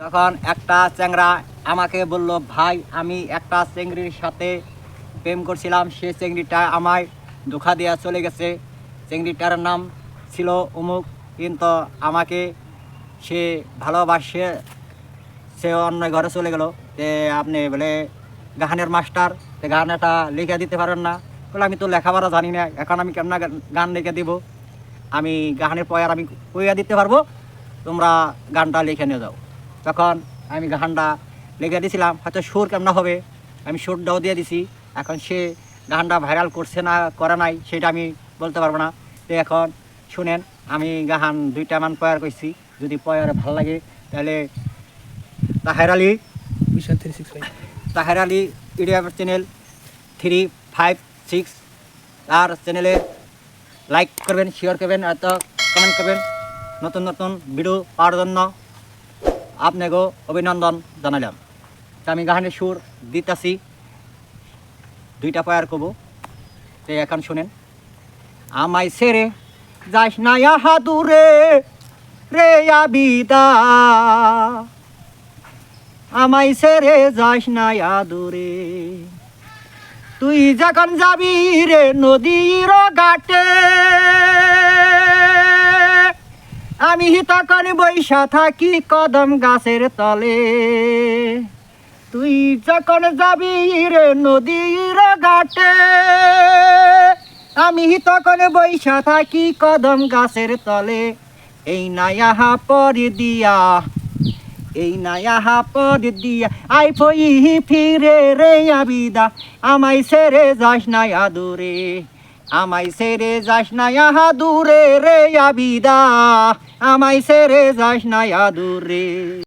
তখন একটা চ্যাংরা আমাকে বলল, ভাই, আমি একটা চেংড়ির সাথে প্রেম করছিলাম সে চেংড়িটা আমায় ধোকা দেওয়া চলে গেছে। চেংড়িটার নাম ছিল অমুক, কিন্তু আমাকে সে ভালোবাসে, সে অন্য ঘরে চলে গেল। যে আপনি বলে গানের মাস্টার, তে গানটা লিখে দিতে পারেন না? বলে, আমি তো লেখাপড়া জানি না, এখন আমি কেমন গান লিখে দিব? আমি গানের পয়ার আমি কইয়া দিতে পারব? তোমরা গানটা লিখে নিয়ে যাও। তখন আমি গানটা লিখে দিয়েছিলাম হয়তো সুর কেমন হবে, আমি সুরটাও দিয়ে দিছি। এখন সে গানটা ভাইরাল করছে না, করে নাই, সেটা আমি বলতে পারব না। তো এখন শুনেন, আমি গান দুইটা মান পয়ার করছি, যদি পয়ার ভালো লাগে, তাহলে Taher Ali Taher Ali YouTube channel three five six আর চ্যানেলে লাইক করবেন শেয়ার করবেন, আর তো কমেন্ট করবেন। নতুন নতুন ভিডিও পাওয়ার জন্য। আপনাকেও অভিনন্দন জানালাম আমি গানের সুর দিতাছি। দুইটা পায়ার কব। তো এখন শুনেন। আমায় সেরে যাস না ইহা দূরে রে আবিদা। আমায় সেরে যাস না আদুরে তুই যখন যাবি রে নদীর ঘাটে আমি তখন বৈশা থাকি কদম গাছের তলে। তুই যখন যাবি রে নদীর ঘাটে, আমি তখন বৈশা থাকি কদম গাছের তলে। এই নায়াহা পরি দিয়া, এই নায়াহা পদ দিয়া আই ফই ফিরে রে আবিদা, আমায় সেরে যাস না আদুরে। আমায় সেরে যাস না ইহা দূরে রে আবিদা। আমায় সেরে যাস না আদুরে